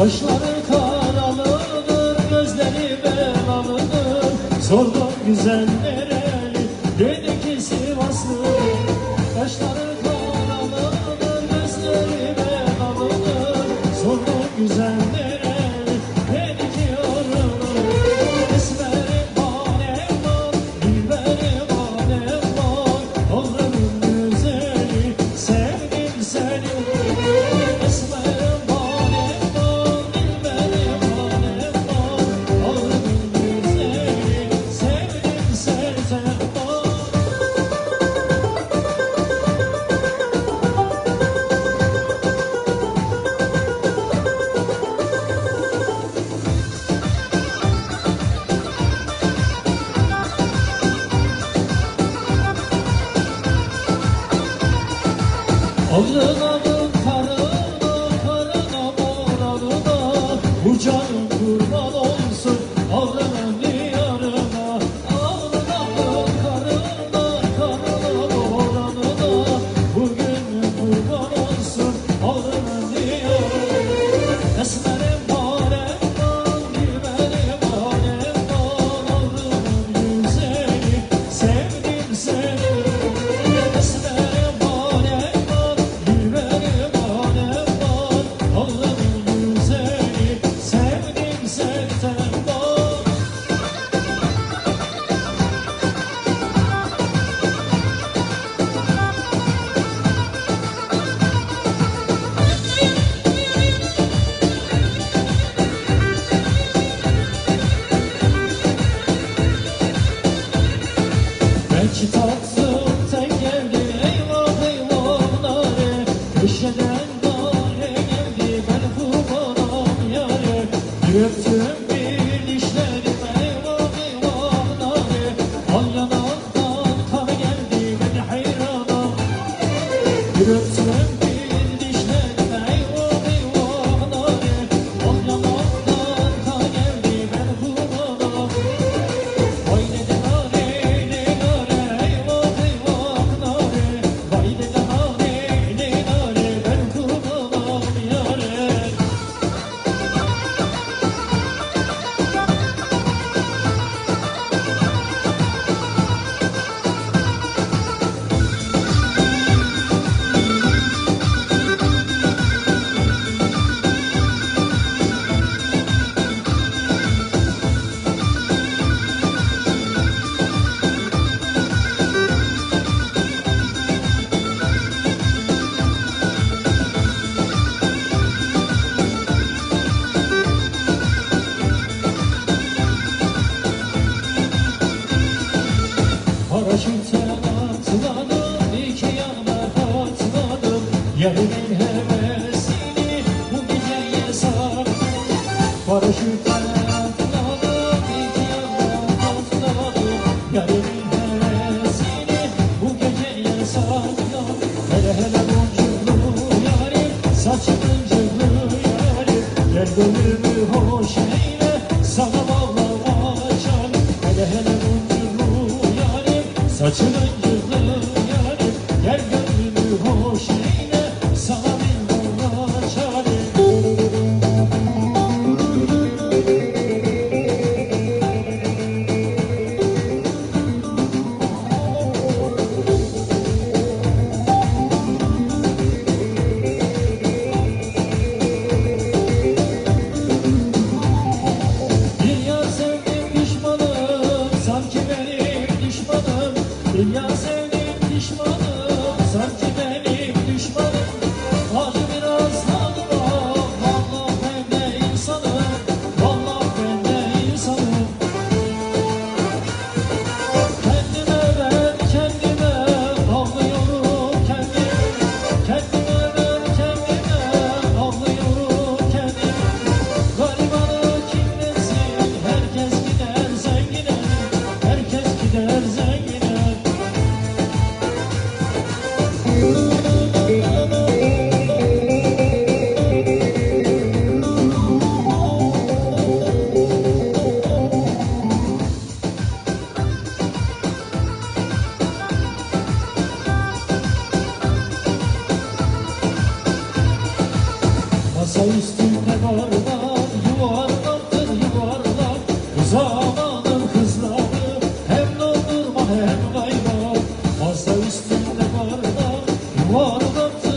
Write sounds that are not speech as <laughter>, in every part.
Kaşları karalıdır, gözleri belalıdır. Zor güzel Giữa gönlümü hoş eyle Sana bağlanacağım Hele hele mutlu yarim Saçına Vurdum sana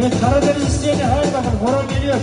Evet Karadeniz'de her bakın horon geliyor.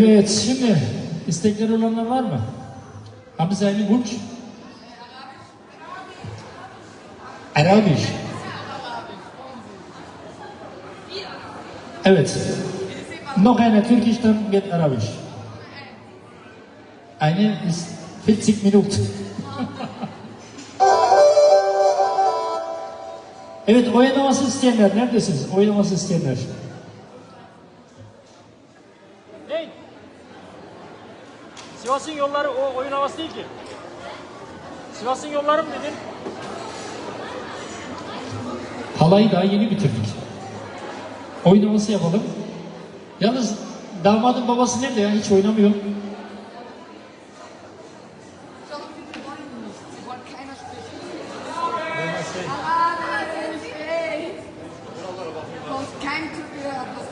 Evet, şimdi istekleri olanlar var mı? Hamza Ali Burç. Arabisch. Evet. Noch eine Türkisch, dann geht Arabisch. Eine ist 40 Minuten. <laughs> evet, oynaması isteyenler neredesiniz? Oynaması isteyenler. Hey! Sivas'ın yolları havası değil ki. Sivas'ın yolları mı dedin? Halayı daha yeni bitirdik. Oynaması yapalım. Yalnız damadın babası nerede ya? Hiç oynamıyor. Sie wollen keiner sprechen. Arabisch! Kommt kein Typ mehr etwas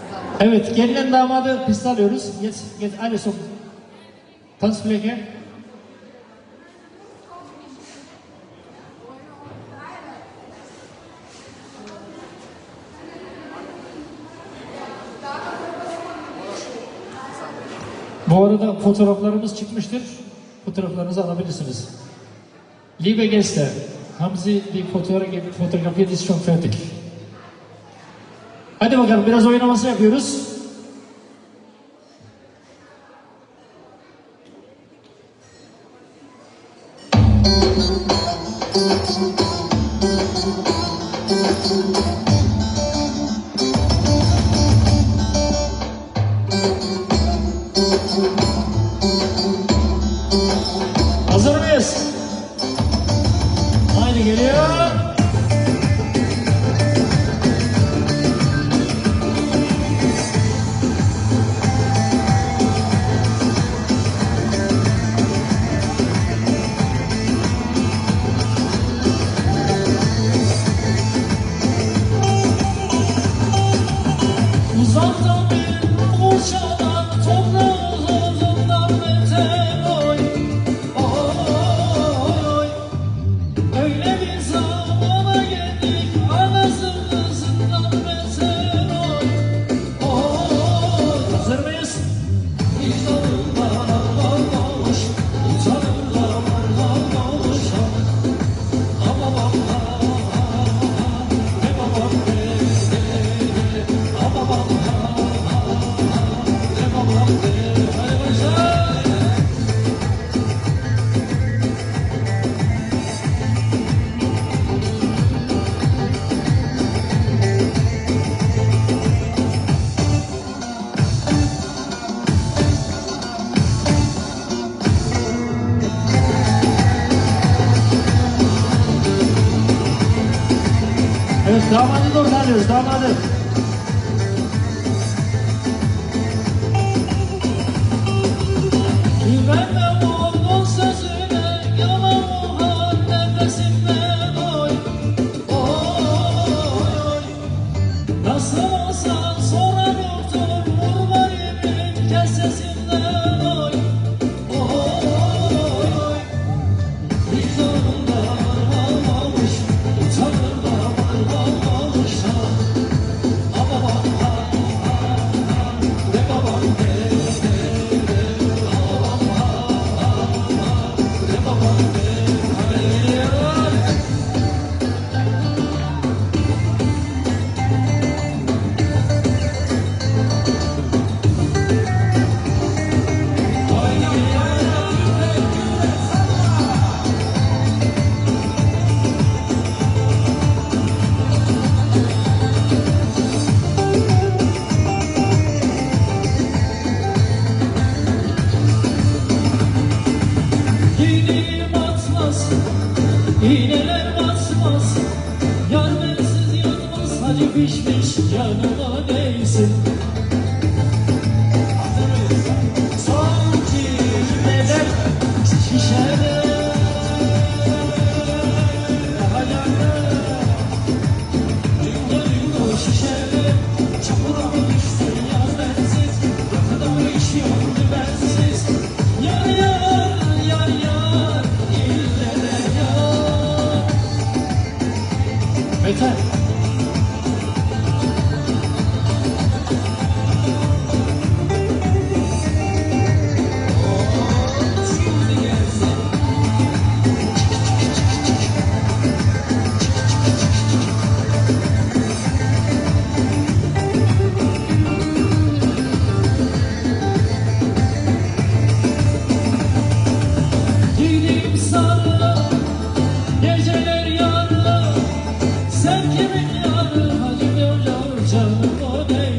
Bu arada fotoğraflarımız çıkmıştır. Fotoğraflarınızı alabilirsiniz. Liebe Gäste, haben Sie die Fotografi fotografiert ist schon fertig. Hadi bakalım biraz oynaması yapıyoruz. Damadı da ortalıyoruz damadı.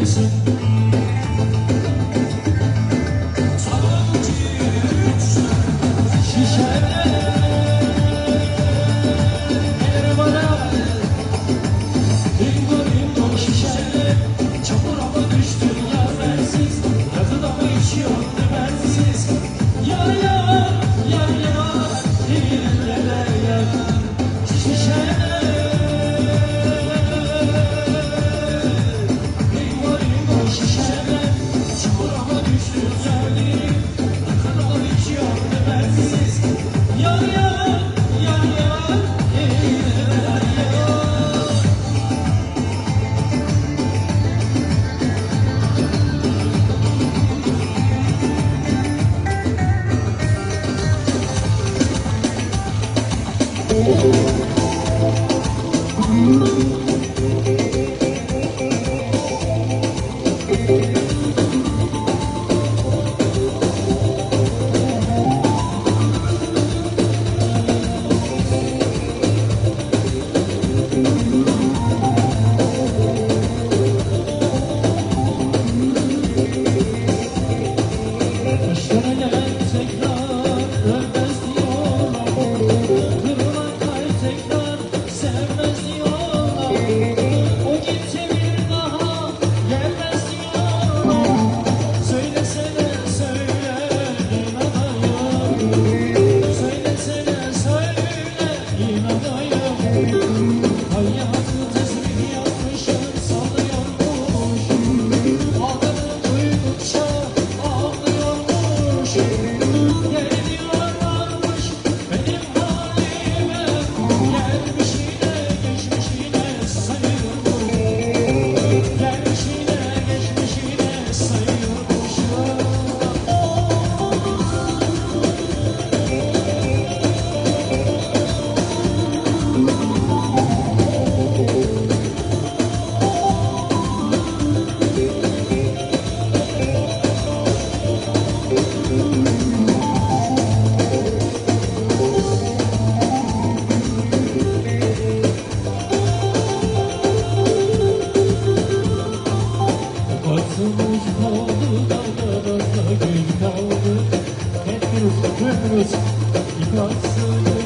listen Thank you. Hepimiz iknasız